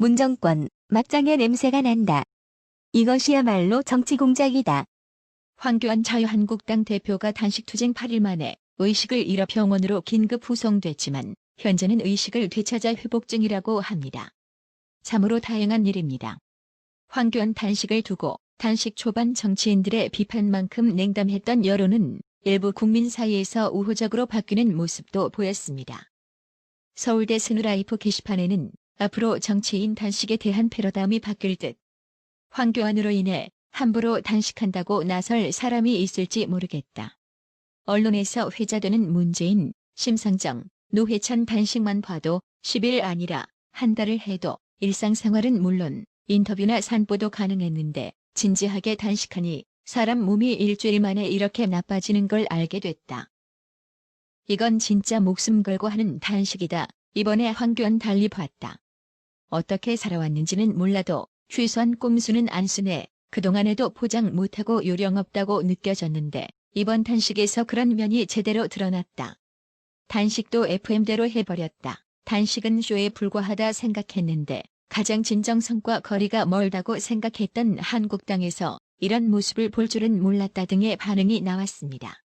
문정권, 막장의 냄새가 난다. 이것이야말로 정치 공작이다. 황교안 자유한국당 대표가 단식 투쟁 8일 만에 의식을 잃어 병원으로 긴급 후송됐지만 현재는 의식을 되찾아 회복 중이라고 합니다. 참으로 다행한 일입니다. 황교안 단식을 두고 단식 초반 정치인들의 비판만큼 냉담했던 여론은 일부 국민 사이에서 우호적으로 바뀌는 모습도 보였습니다. 서울대 스누라이프 게시판에는 앞으로 정치인 단식에 대한 패러다임이 바뀔 듯 황교안으로 인해 함부로 단식한다고 나설 사람이 있을지 모르겠다. 언론에서 회자되는 문재인, 심상정, 노회찬 단식만 봐도 10일 아니라 한 달을 해도 일상생활은 물론 인터뷰나 산보도 가능했는데 진지하게 단식하니 사람 몸이 일주일 만에 이렇게 나빠지는 걸 알게 됐다. 이건 진짜 목숨 걸고 하는 단식이다. 이번에 황교안 달리 봤다. 어떻게 살아왔는지는 몰라도 최소한 꼼수는 안 쓰네. 그동안에도 포장 못하고 요령 없다고 느껴졌는데 이번 단식에서 그런 면이 제대로 드러났다. 단식도 FM대로 해버렸다. 단식은 쇼에 불과하다 생각했는데 가장 진정성과 거리가 멀다고 생각했던 한국당에서 이런 모습을 볼 줄은 몰랐다 등의 반응이 나왔습니다.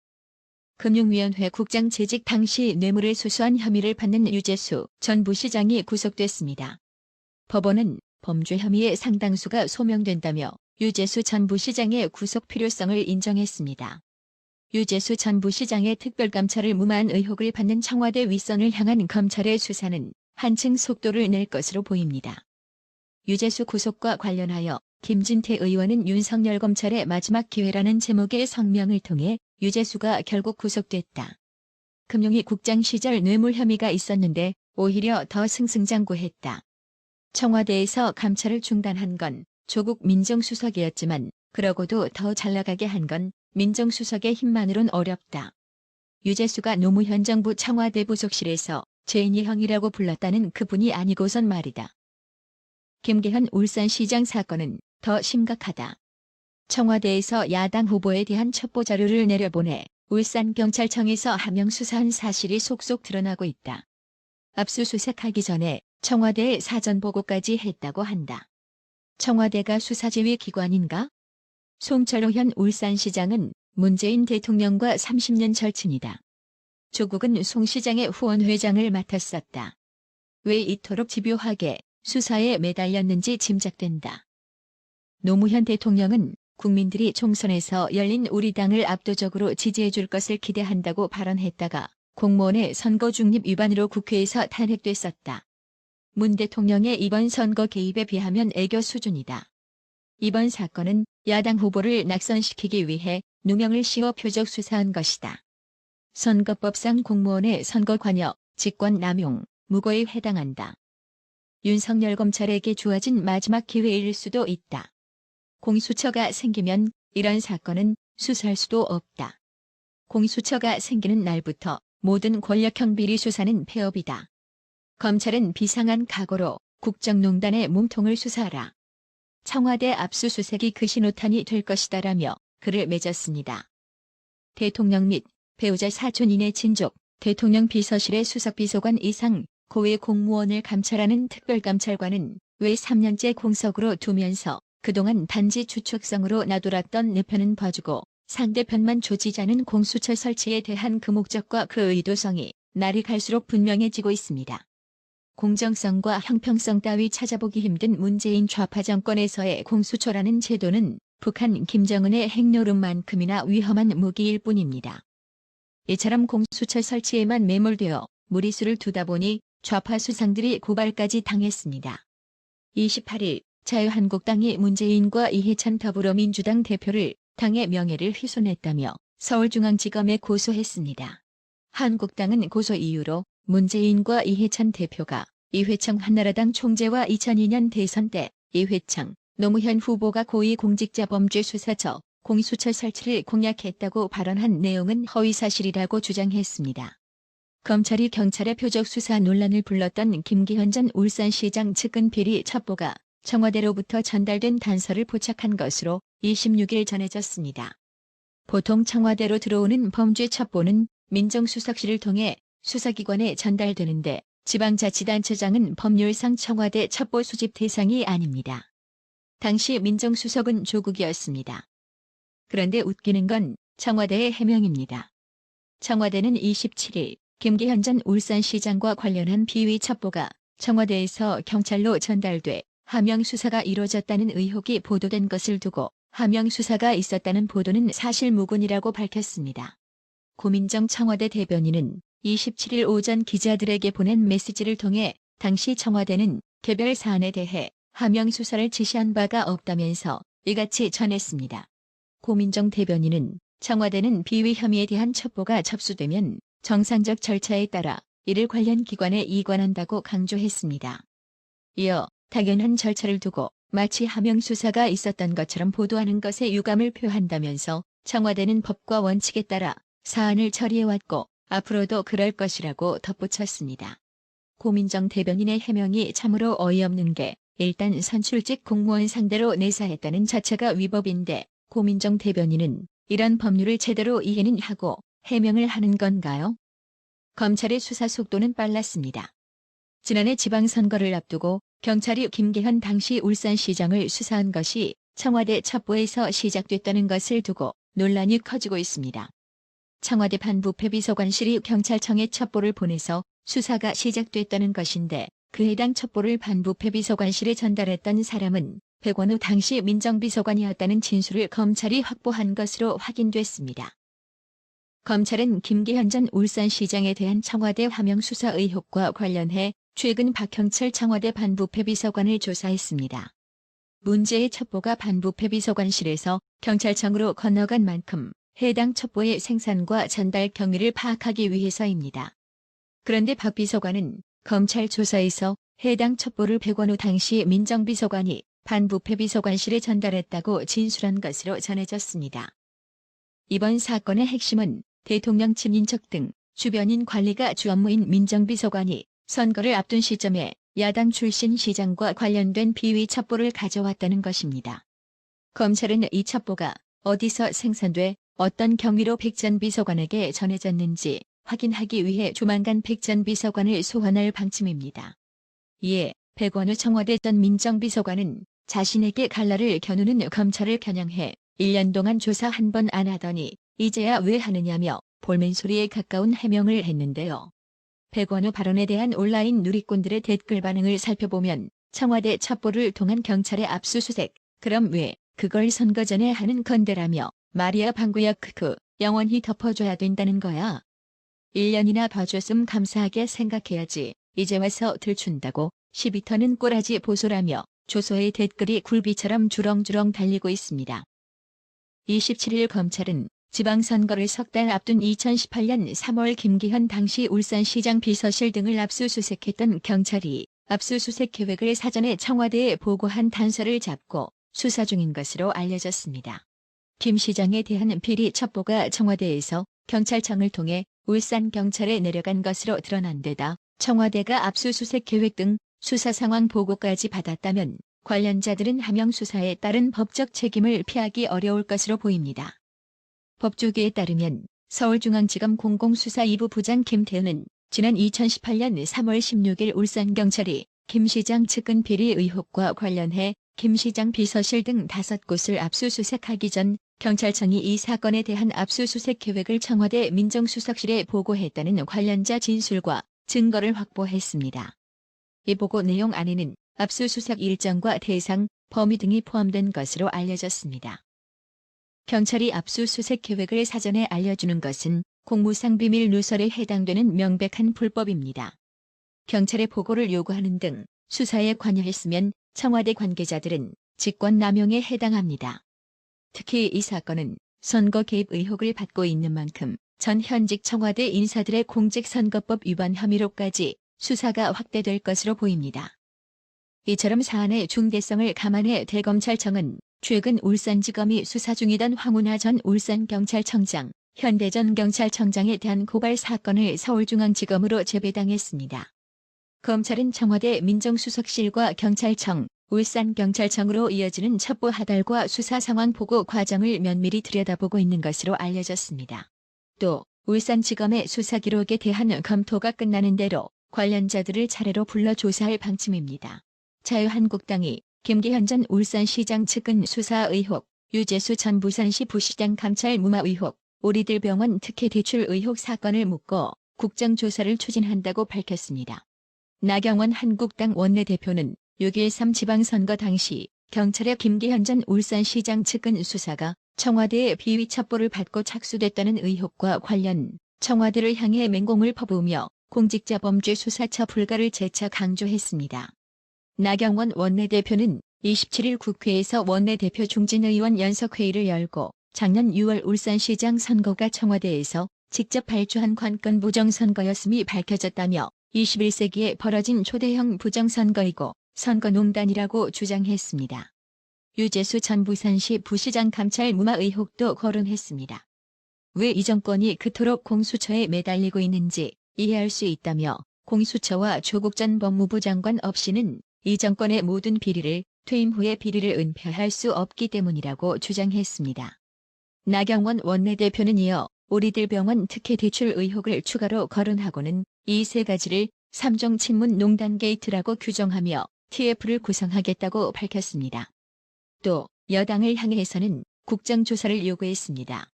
금융위원회 국장 재직 당시 뇌물을 수수한 혐의를 받는 유재수 전 부시장이 구속됐습니다. 법원은 범죄 혐의의 상당수가 소명된다며 유재수 전 부시장의 구속 필요성을 인정했습니다. 유재수 전 부시장의 특별감찰을 무마한 의혹을 받는 청와대 윗선을 향한 검찰의 수사는 한층 속도를 낼 것으로 보입니다. 유재수 구속과 관련하여 김진태 의원은 윤석열 검찰의 마지막 기회라는 제목의 성명을 통해 유재수가 결국 구속됐다. 금융위 국장 시절 뇌물 혐의가 있었는데 오히려 더 승승장구했다. 청와대에서 감찰을 중단한 건 조국 민정수석이었지만 그러고도 더 잘나가게 한 건 민정수석의 힘만으론 어렵다. 유재수가 노무현 정부 청와대 부속실에서 죄인이 형이라고 불렀다는 그분이 아니고선 말이다. 김계현 울산시장 사건은 더 심각하다. 청와대에서 야당 후보에 대한 첩보 자료를 내려보내 울산경찰청에서 하명 수사한 사실이 속속 드러나고 있다. 압수수색하기 전에 청와대에 사전 보고까지 했다고 한다. 청와대가 수사지휘 기관인가? 송철호 현 울산시장은 문재인 대통령과 30년 절친이다. 조국은 송 시장의 후원회장을 맡았었다. 왜 이토록 집요하게 수사에 매달렸는지 짐작된다. 노무현 대통령은 국민들이 총선에서 열린 우리 당을 압도적으로 지지해 줄 것을 기대한다고 발언했다가 공무원의 선거 중립 위반으로 국회에서 탄핵됐었다. 문 대통령의 이번 선거 개입에 비하면 애교 수준이다. 이번 사건은 야당 후보를 낙선시키기 위해 누명을 씌워 표적 수사한 것이다. 선거법상 공무원의 선거 관여, 직권 남용, 무고에 해당한다. 윤석열 검찰에게 주어진 마지막 기회일 수도 있다. 공수처가 생기면 이런 사건은 수사할 수도 없다. 공수처가 생기는 날부터 모든 권력형 비리 수사는 폐업이다. 검찰은 비상한 각오로 국정농단의 몸통을 수사하라. 청와대 압수수색이 그 신호탄이 될 것이다라며 글을 맺었습니다. 대통령 및 배우자 사촌인의 친족, 대통령 비서실의 수석비서관 이상 고위 공무원을 감찰하는 특별감찰관은 왜 3년째 공석으로 두면서 그동안 단지 추측성으로 놔돌았던 내 편은 봐주고 상대편만 조지자는 공수처 설치에 대한 그 목적과 그 의도성이 날이 갈수록 분명해지고 있습니다. 공정성과 형평성 따위 찾아보기 힘든 문재인 좌파 정권에서의 공수처라는 제도는 북한 김정은의 핵노름만큼이나 위험한 무기일 뿐입니다. 이처럼 공수처 설치에만 매몰되어 무리수를 두다 보니 좌파 수상들이 고발까지 당했습니다. 28일 자유한국당이 문재인과 이해찬 더불어민주당 대표를 당의 명예를 훼손했다며 서울중앙지검에 고소했습니다. 한국당은 고소 이유로 문재인과 이해찬 대표가 이회창 한나라당 총재와 2002년 대선 때 이회창, 노무현 후보가 고위공직자범죄수사처 공수처 설치를 공약했다고 발언한 내용은 허위사실이라고 주장했습니다. 검찰이 경찰의 표적 수사 논란을 불렀던 김기현 전 울산시장 측근 비리 첩보가 청와대로부터 전달된 단서를 포착한 것으로 26일 전해졌습니다. 보통 청와대로 들어오는 범죄 첩보는 민정수석실을 통해 수사기관에 전달되는데 지방자치단체장은 법률상 청와대 첩보 수집 대상이 아닙니다. 당시 민정수석은 조국이었습니다. 그런데 웃기는 건 청와대의 해명입니다. 청와대는 27일 김기현 전 울산시장과 관련한 비위 첩보가 청와대에서 경찰로 전달돼 하명 수사가 이루어졌다는 의혹이 보도된 것을 두고 하명 수사가 있었다는 보도는 사실무근이라고 밝혔습니다. 고민정 청와대 대변인은 27일 오전 기자들에게 보낸 메시지를 통해 당시 청와대는 개별 사안에 대해 하명 수사를 지시한 바가 없다면서 이같이 전했습니다. 고민정 대변인은 청와대는 비위 혐의에 대한 첩보가 접수되면 정상적 절차에 따라 이를 관련 기관에 이관한다고 강조했습니다. 이어 당연한 절차를 두고 마치 하명 수사가 있었던 것처럼 보도하는 것에 유감을 표한다면서 청와대는 법과 원칙에 따라 사안을 처리해왔고 앞으로도 그럴 것이라고 덧붙였습니다. 고민정 대변인의 해명이 참으로 어이없는 게 일단 선출직 공무원 상대로 내사했다는 자체가 위법인데 고민정 대변인은 이런 법률을 제대로 이해는 하고 해명을 하는 건가요? 검찰의 수사 속도는 빨랐습니다. 지난해 지방선거를 앞두고 경찰이 김계현 당시 울산시장을 수사한 것이 청와대 첩보에서 시작됐다는 것을 두고 논란이 커지고 있습니다. 청와대 반부패 비서관실이 경찰청에 첩보를 보내서 수사가 시작됐다는 것인데 그 해당 첩보를 반부패 비서관실에 전달했던 사람은 백원우 당시 민정비서관이었다는 진술을 검찰이 확보한 것으로 확인됐습니다. 검찰은 김기현 전 울산시장에 대한 청와대 화명 수사 의혹과 관련해 최근 박형철 청와대 반부패 비서관을 조사했습니다. 문제의 첩보가 반부패 비서관실에서 경찰청으로 건너간 만큼 해당 첩보의 생산과 전달 경위를 파악하기 위해서입니다. 그런데 박 비서관은 검찰 조사에서 해당 첩보를 백원우 당시 민정비서관이 반부패 비서관실에 전달했다고 진술한 것으로 전해졌습니다. 이번 사건의 핵심은 대통령 친인척 등 주변인 관리가 주 업무인 민정비서관이 선거를 앞둔 시점에 야당 출신 시장과 관련된 비위 첩보를 가져왔다는 것입니다. 검찰은 이 첩보가 어디서 생산돼 어떤 경위로 백전 비서관에게 전해졌는지 확인하기 위해 조만간 백전 비서관을 소환할 방침입니다. 이에 백원우 청와대 전 민정비서관은 자신에게 갈라를 겨누는 검찰을 겨냥해 1년 동안 조사 한 번 안 하더니 이제야 왜 하느냐며 볼멘소리에 가까운 해명을 했는데요. 백원우 발언에 대한 온라인 누리꾼들의 댓글 반응을 살펴보면 청와대 첩보를 통한 경찰의 압수수색, 그럼 왜 그걸 선거 전에 하는 건데라며 마리아 방구야 크크 영원히 덮어줘야 된다는 거야. 1년이나 봐줬음 감사하게 생각해야지 이제 와서 들춘다고 12터는 꼬라지 보소라며 조소의 댓글이 굴비처럼 주렁주렁 달리고 있습니다. 27일 검찰은 지방선거를 석 달 앞둔 2018년 3월 김기현 당시 울산시장 비서실 등을 압수수색했던 경찰이 압수수색 계획을 사전에 청와대에 보고한 단서를 잡고 수사 중인 것으로 알려졌습니다. 김 시장에 대한 비리 첩보가 청와대에서 경찰청을 통해 울산 경찰에 내려간 것으로 드러난 데다 청와대가 압수수색 계획 등 수사 상황 보고까지 받았다면 관련자들은 하명 수사에 따른 법적 책임을 피하기 어려울 것으로 보입니다. 법조계에 따르면 서울중앙지검 공공수사 2부 부장 김태은은 지난 2018년 3월 16일 울산경찰이 김 시장 측근 비리 의혹과 관련해 김 시장 비서실 등 다섯 곳을 압수수색하기 전 경찰청이 이 사건에 대한 압수수색 계획을 청와대 민정수석실에 보고했다는 관련자 진술과 증거를 확보했습니다. 이 보고 내용 안에는 압수수색 일정과 대상, 범위 등이 포함된 것으로 알려졌습니다. 경찰이 압수수색 계획을 사전에 알려주는 것은 공무상 비밀 누설에 해당되는 명백한 불법입니다. 경찰의 보고를 요구하는 등 수사에 관여했으면 청와대 관계자들은 직권 남용에 해당합니다. 특히 이 사건은 선거 개입 의혹을 받고 있는 만큼 전 현직 청와대 인사들의 공직선거법 위반 혐의로까지 수사가 확대될 것으로 보입니다. 이처럼 사안의 중대성을 감안해 대검찰청은 최근 울산지검이 수사 중이던 황운하 전 울산경찰청장, 현대 전 경찰청장에 대한 고발 사건을 서울중앙지검으로 재배당했습니다. 검찰은 청와대 민정수석실과 경찰청, 울산경찰청으로 이어지는 첩보 하달과 수사 상황 보고 과정을 면밀히 들여다보고 있는 것으로 알려졌습니다. 또 울산지검의 수사 기록에 대한 검토가 끝나는 대로 관련자들을 차례로 불러 조사할 방침입니다. 자유한국당이 김기현 전 울산시장 측근 수사 의혹, 유재수 전 부산시 부시장 감찰 무마 의혹, 오리들 병원 특혜 대출 의혹 사건을 묻고 국정조사를 추진한다고 밝혔습니다. 나경원 한국당 원내대표는 6.13 지방선거 당시 경찰의 김기현 전 울산시장 측근 수사가 청와대의 비위 첩보를 받고 착수됐다는 의혹과 관련 청와대를 향해 맹공을 퍼부으며 공직자 범죄 수사처 불가를 재차 강조했습니다. 나경원 원내대표는 27일 국회에서 원내대표 중진 의원 연석회의를 열고 작년 6월 울산시장 선거가 청와대에서 직접 발주한 관건 부정선거였음이 밝혀졌다며 21세기에 벌어진 초대형 부정선거이고 선거농단이라고 주장했습니다. 유재수 전 부산시 부시장 감찰 무마 의혹도 거론했습니다. 왜 이 정권이 그토록 공수처에 매달리고 있는지 이해할 수 있다며 공수처와 조국 전 법무부 장관 없이는 이 정권의 모든 비리를 퇴임 후에 비리를 은폐할 수 없기 때문이라고 주장했습니다. 나경원 원내대표는 이어 오리들 병원 특혜 대출 의혹을 추가로 거론하고는 이 세 가지를 삼종 친문 농단 게이트라고 규정하며 TF를 구성하겠다고 밝혔습니다. 또 여당을 향해서는 국정조사를 요구했습니다.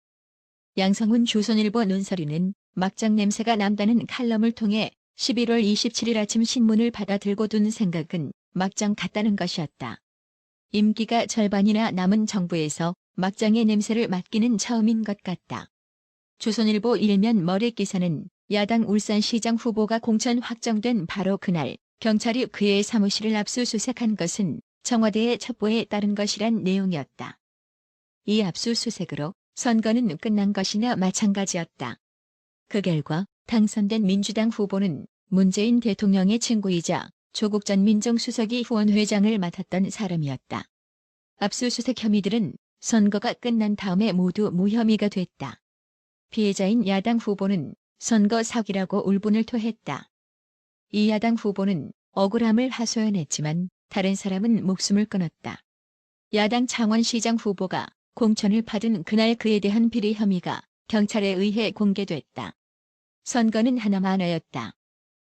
양성훈 조선일보 논설위는 막장 냄새가 난다는 칼럼을 통해 11월 27일 아침 신문을 받아 들고 둔 생각은 막장 같다는 것이었다. 임기가 절반이나 남은 정부에서 막장의 냄새를 맡기는 처음인 것 같다. 조선일보 일면 머릿 기사는 야당 울산시장 후보가 공천 확정된 바로 그날 경찰이 그의 사무실을 압수수색한 것은 청와대의 첩보에 따른 것이란 내용이었다. 이 압수수색으로 선거는 끝난 것이나 마찬가지였다. 그 결과 당선된 민주당 후보는 문재인 대통령의 친구이자 조국 전 민정수석이 후원회장을 맡았던 사람이었다. 압수수색 혐의들은 선거가 끝난 다음에 모두 무혐의가 됐다. 피해자인 야당 후보는 선거 사기라고 울분을 토했다. 이 야당 후보는 억울함을 하소연했지만 다른 사람은 목숨을 끊었다. 야당 창원시장 후보가 공천을 받은 그날 그에 대한 비리 혐의가 경찰에 의해 공개됐다. 선거는 하나만하였다.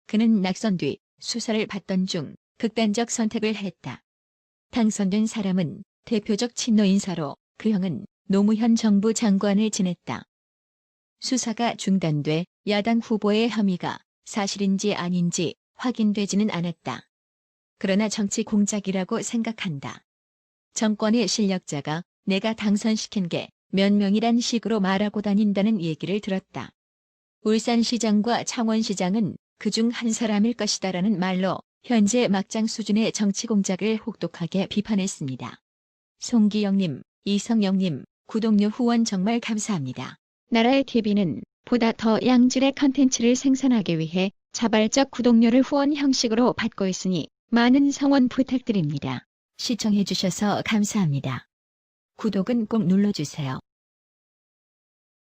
그는 낙선 뒤 수사를 받던 중 극단적 선택을 했다. 당선된 사람은 대표적 친노 인사로 그 형은 노무현 정부 장관을 지냈다. 수사가 중단돼 야당 후보의 혐의가 사실인지 아닌지 확인되지는 않았다. 그러나 정치 공작이라고 생각한다. 정권의 실력자가 내가 당선시킨 게 몇 명이란 식으로 말하고 다닌다는 얘기를 들었다. 울산시장과 창원시장은 그중 한 사람일 것이다라는 말로 현재 막장 수준의 정치 공작을 혹독하게 비판했습니다. 송기영님, 이성영님, 구독료 후원 정말 감사합니다. 나라의 TV는 보다 더 양질의 컨텐츠를 생산하기 위해 자발적 구독료를 후원 형식으로 받고 있으니 많은 성원 부탁드립니다. 시청해주셔서 감사합니다. 구독은 꼭 눌러주세요.